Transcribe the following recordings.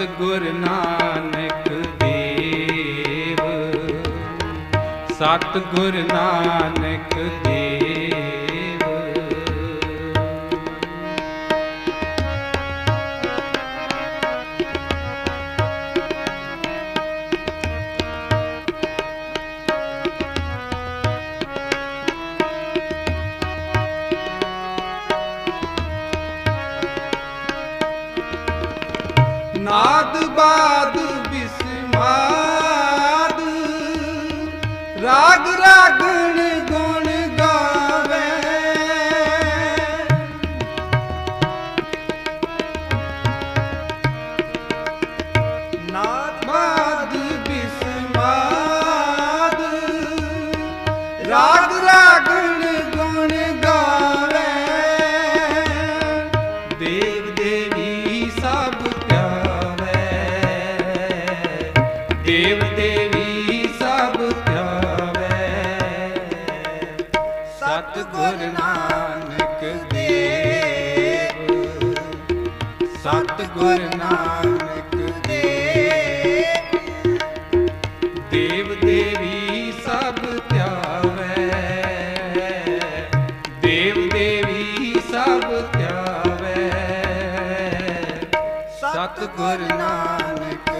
ਸਤ ਗੁਰ ਨਾਨਕ ਦੇਵ। ਸਤ ਗੁਰ ਨਾਨਕ ਦੇਵ। ਨਾਦ ਬਾਦ ਬਿਸਮਾਦ ਦੇਵ ਦੇਵੀ ਸਭ ਧਿਆਵੇ ਸਤ ਗੁਰ ਨਾਨਕ ਦੇਵ। ਸਤ ਗੁਰ ਨਾਨਕ ਦੇਵ। ਦੇਵ ਦੇਵੀ ਸਭ ਧਿਆਵੇ ਦੇਵ ਦੇਵੀ ਸਭ ਧਿਆਵੇ ਸਤ ਗੁਰ ਨਾਨਕ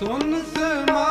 ਸੁਨ ਸਮਾਦ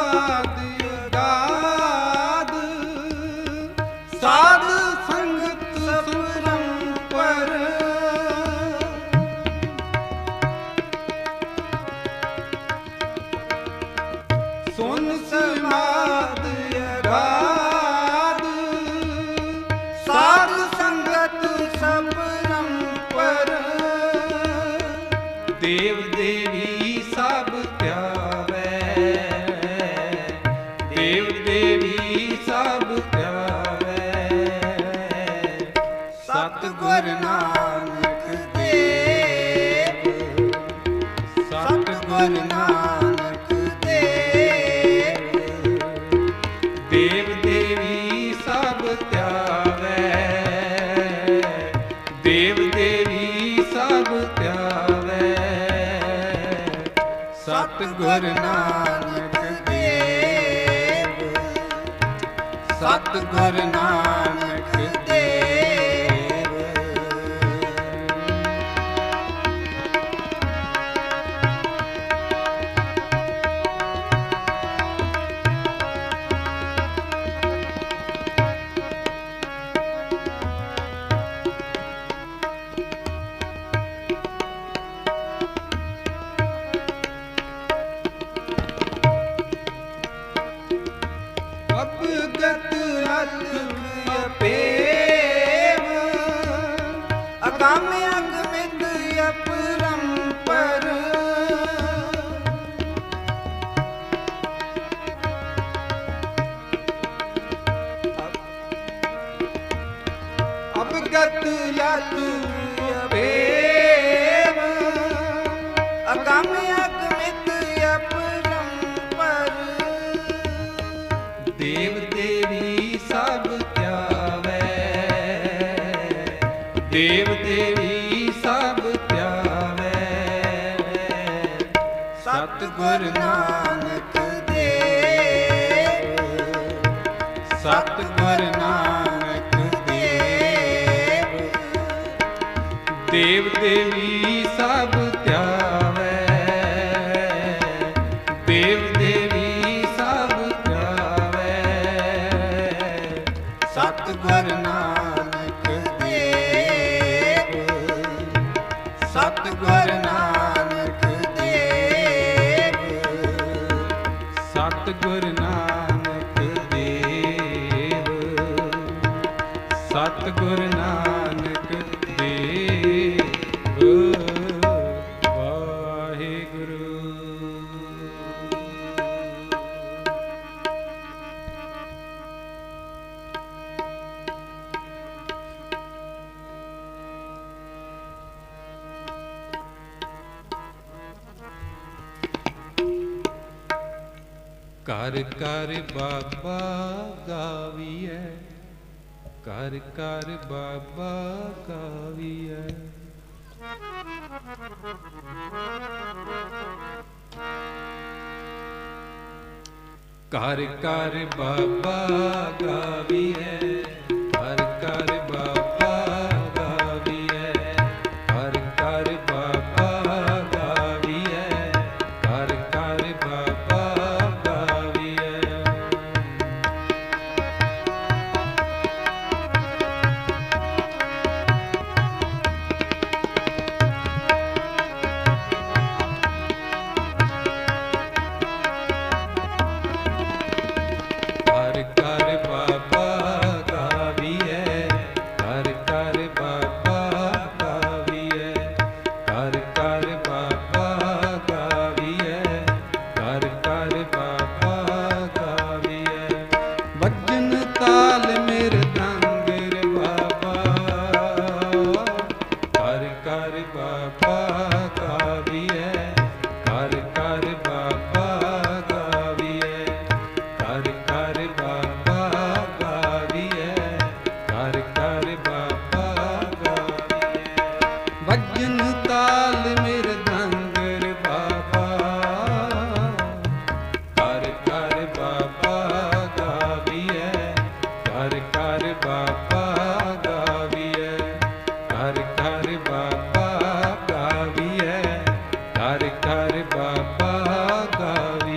ਸਤ ਗੁਰ ਨਾਨਕ ਦੇਵ ਸਤ ਗੁਰ ਨਾਨਕ ਗੁਰ ਨਾਨਕ ਦੇਵ ਸਤ ਦੇਵੀ ਸਭ ਧਿਆਵੇ ਦੇਵ ਦੇਵੀ ਸਭ ਧਿਆਵੇ ਸਤਿਗੁਰ ਨਾਨਕ ਦੇਵ, ਸਤਿਗੁਰ ਨਾਨਕ ਦੇਵ, ਸਤਿਗੁਰ ਨਾਨਕ ਦੇਵ ਸਤ ਕਰ ਕਰ ਬਾਬਾ ਗਾਵੀਐ ਕਰ ਕਰ ਬਾਬਾ ਗਾਵੀਐ। ਘਰ ਘਰ ਬਾਬਾ ਗਾਵੀਐ। ਬਾਬਾ ਦਾ